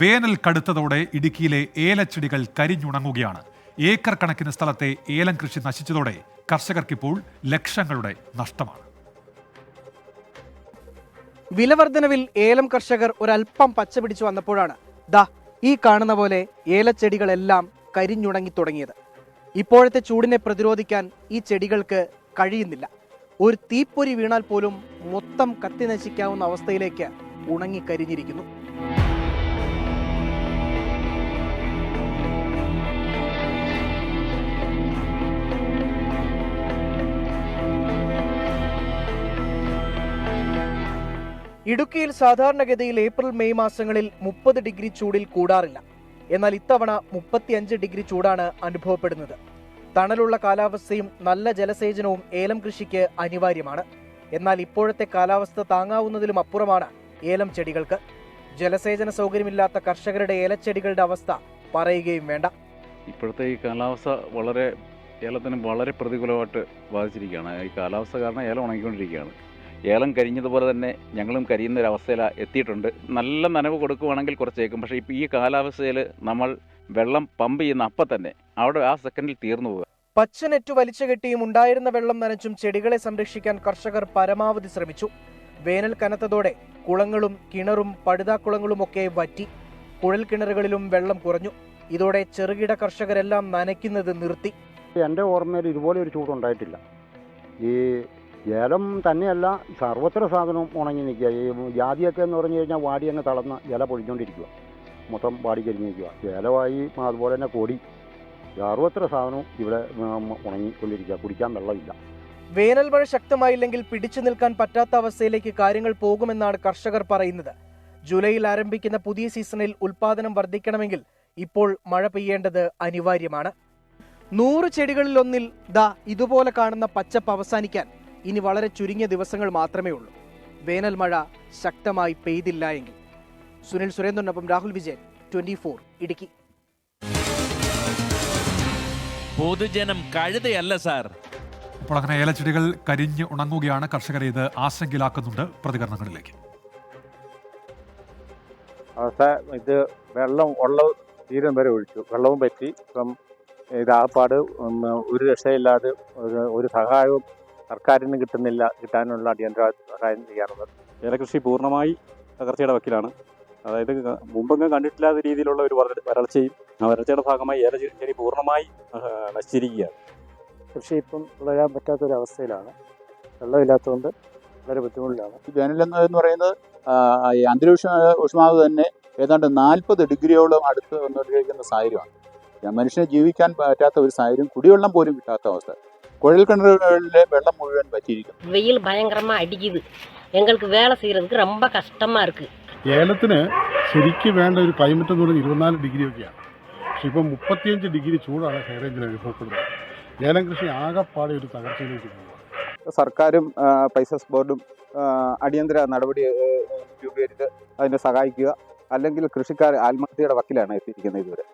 വേനൽ കടുത്തതോടെ ഇടുക്കിയിലെ ഏലച്ചെടികൾ കരിഞ്ഞുണങ്ങുകയാണ്. ഏക്കർ കണക്കിന് സ്ഥലത്തെ ഏലം കൃഷി നശിച്ചതോടെ കർഷകർക്കിപ്പോൾ ലക്ഷങ്ങളുടെ നഷ്ടമാണ്. വിലവർദ്ധനവിൽ ഏലം കർഷകർ ഒരൽപ്പം പച്ച പിടിച്ചു വന്നപ്പോഴാണ് ദാ ഈ കാണുന്ന പോലെ ഏലച്ചെടികളെല്ലാം കരിഞ്ഞുണങ്ങി തുടങ്ങിയത്. ഇപ്പോഴത്തെ ചൂടിനെ പ്രതിരോധിക്കാൻ ഈ ചെടികൾക്ക് കഴിയുന്നില്ല. ഒരു തീപ്പൊരി വീണാൽ പോലും മൊത്തം കത്തി നശിക്കാവുന്ന അവസ്ഥയിലേക്ക് ഉണങ്ങി കരിഞ്ഞിരിക്കുന്നു. ഇടുക്കിയിൽ സാധാരണഗതിയിൽ ഏപ്രിൽ മെയ് മാസങ്ങളിൽ മുപ്പത് ഡിഗ്രി ചൂടിൽ കൂടാറില്ല. എന്നാൽ ഇത്തവണ മുപ്പത്തിയഞ്ച് ഡിഗ്രി ചൂടാണ് അനുഭവപ്പെടുന്നത്. തണലുള്ള കാലാവസ്ഥയും നല്ല ജലസേചനവും ഏലം കൃഷിക്ക് അനിവാര്യമാണ്. എന്നാൽ ഇപ്പോഴത്തെ കാലാവസ്ഥ താങ്ങാവുന്നതിലും അപ്പുറമാണ് ഏലം ചെടികൾക്ക്. ജലസേചന സൗകര്യമില്ലാത്ത കർഷകരുടെ ഏലച്ചെടികളുടെ അവസ്ഥ പറയുകയും വേണ്ട. ഇപ്പോഴത്തെ ഈ കാലാവസ്ഥ വളരെ ഏലത്തിന് വളരെ പ്രതികൂലമായിട്ട് ബാധിച്ചിരിക്കുകയാണ്. ഈ കാലാവസ്ഥ കാരണം ഏലം ഉണങ്ങിക്കൊണ്ടിരിക്കുകയാണ്. ഏലം കരിഞ്ഞതുപോലെ തന്നെ ഞങ്ങളും കരിയുന്ന ഒരു അവസ്ഥയിൽ എത്തിയിട്ടുണ്ട്. നല്ല നനവ് കൊടുക്കുവാണെങ്കിൽ കുറച്ചേക്കും പക്ഷേ ഇപ്പോൾ ഈ കാലാവസ്ഥയിൽ നമ്മൾ വെള്ളം പമ്പ് ചെയ്യുന്ന അപ്പം തന്നെ അവിടെ ആ സെക്കൻഡിൽ തീർന്നു പോകുക പച്ച നെറ്റ് വലിച്ചു കെട്ടിയും ഉണ്ടായിരുന്ന വെള്ളം നനച്ചും ചെടികളെ സംരക്ഷിക്കാൻ കർഷകർ പരമാവധി ശ്രമിച്ചു. വേനൽ കനത്തതോടെ കുളങ്ങളും കിണറും പടുതാക്കുളങ്ങളും ഒക്കെ വറ്റി കുഴൽ കിണറുകളിലും വെള്ളം കുറഞ്ഞു. ഇതോടെ ചെറുകിട കർഷകരെല്ലാം നനയ്ക്കുന്നത് നിർത്തി. എന്റെ ഓർമ്മയിൽ ഇതുപോലെ ഒരു ചൂടുണ്ടായിട്ടില്ല. ഈ ഏലം തന്നെയല്ല സർവത്ര സാധനവും ഉണങ്ങി നിൽക്കുക. ഈ ജാതിയൊക്കെ എന്ന് പറഞ്ഞു കഴിഞ്ഞാൽ വാടി അങ്ങ് തളർന്ന് ജല പൊഴിഞ്ഞുകൊണ്ടിരിക്കുക മൊത്തം വാടി കരിഞ്ഞ് നിൽക്കുക. ഏലമായി അതുപോലെ തന്നെ കൊടി. സർവത്ര സാധനവും ഇവിടെ ഉണങ്ങിക്കൊണ്ടിരിക്കുക കുടിക്കാൻ വെള്ളമില്ല. വേനൽ മഴ ശക്തമായില്ലെങ്കിൽ പിടിച്ചു നിൽക്കാൻ പറ്റാത്ത അവസ്ഥയിലേക്ക് കാര്യങ്ങൾ പോകുമെന്നാണ് കർഷകർ പറയുന്നത്. ജൂലൈയിൽ ആരംഭിക്കുന്ന പുതിയ സീസണിൽ ഉൽപാദനം വർദ്ധിക്കണമെങ്കിൽ ഇപ്പോൾ മഴ പെയ്യേണ്ടത് അനിവാര്യമാണ്. നൂറ് ചെടികളിലൊന്നിൽ ദാ ഇതുപോലെ കാണുന്ന പച്ചപ്പ് അവസാനിക്കാൻ ഇനി വളരെ ചുരുങ്ങിയ ദിവസങ്ങൾ മാത്രമേ ഉള്ളൂ. വേനൽ മഴ ശക്തമായി പെയ്തില്ല എങ്കിൽ. സുനിൽ സുരേന്ദ്രനൊപ്പം രാഹുൽ വിജയൻ ട്വന്റി ഫോർ ഇടുക്കി. പൊതുജനം കഴുതയല്ല സാർ. അപ്പോൾ അങ്ങനെ ഏലച്ചെടികൾ കരിഞ്ഞ് ഉണങ്ങുകയാണ് കർഷകരെ ഇത് ആശങ്കയിലാക്കുന്നുണ്ട് പ്രതികരണങ്ങളിലേക്ക്. ഇത് വെള്ളം ഉള്ള തീരം വരെ ഒഴിച്ചു. വെള്ളവും പറ്റി. ഇപ്പം ഇതാപ്പാട് ഒരു രക്ഷയില്ലാതെ ഒരു സഹായവും സർക്കാരിന് കിട്ടുന്നില്ല കിട്ടാനുള്ള അടിയന്തര സഹായം ചെയ്യാറുള്ളത് ഏലകൃഷി പൂർണമായി തകർച്ചയുടെ വക്കിലാണ്. അതായത് മുമ്പെങ്ങും കണ്ടിട്ടില്ലാത്ത രീതിയിലുള്ള ഒരു വരൾ- വരൾച്ചയും ആ വരൾച്ചയുടെ ഭാഗമായി ഏലച്ചെടി പൂർണമായി നശിച്ചിരിക്കുകയാണ്. കൃഷി ഇപ്പം വളരാൻ പറ്റാത്തൊരവസ്ഥയിലാണ്. വെള്ളമില്ലാത്തതുകൊണ്ട് വളരെ ബുദ്ധിമുട്ടിലാണ്. വേനലെന്ന് എന്ന് പറയുന്നത് ഈ അന്തരീക്ഷ ഊഷ്മാവ് തന്നെ ഏതാണ്ട് നാൽപ്പത് ഡിഗ്രിയോളം അടുത്ത് വന്നുകൊണ്ടിരിക്കുന്ന സാഹചര്യമാണ്. മനുഷ്യനെ ജീവിക്കാൻ പറ്റാത്ത ഒരു സാഹചര്യം കുടിവെള്ളം പോലും കിട്ടാത്ത അവസ്ഥ. കുഴൽ കിണറുകളിലെ വെള്ളം മുഴുവൻ പറ്റിയിരിക്കും வெயில் பயங்கரமா அடிக்குது எங்களுக்கு வேலை செய்யறதுக்கு ரொம்ப கஷ்டமா இருக்கு ഏലത്തിന് ശരിക്ക് വേണ്ട ഒരു ക്ലൈമറ്റ് എന്ന് പറയുന്നത് ഇരുപത്തിനാല് ഡിഗ്രി ഒക്കെയാണ് പക്ഷെ ഇപ്പം മുപ്പത്തിയഞ്ച് ഡിഗ്രി ചൂടാണ് ഹൈ റേഞ്ചിൽ അനുഭവപ്പെടുന്നത് ഏലം കൃഷി ആകെപ്പാടെ ഒരു തകർച്ചയിലേക്ക് പോകുക സർക്കാരും ആ, പൈസസ് ബോർഡും ആ, അടിയന്തര നടപടി ആ, രൂപീകരിച്ച് അതിനെ സഹായിക്കുക അല്ലെങ്കിൽ കൃഷിക്കാർ ആത്മഹത്യയുടെ വക്കിലാണ് എത്തിയിരിക്കുന്നത് ഇതുവരെ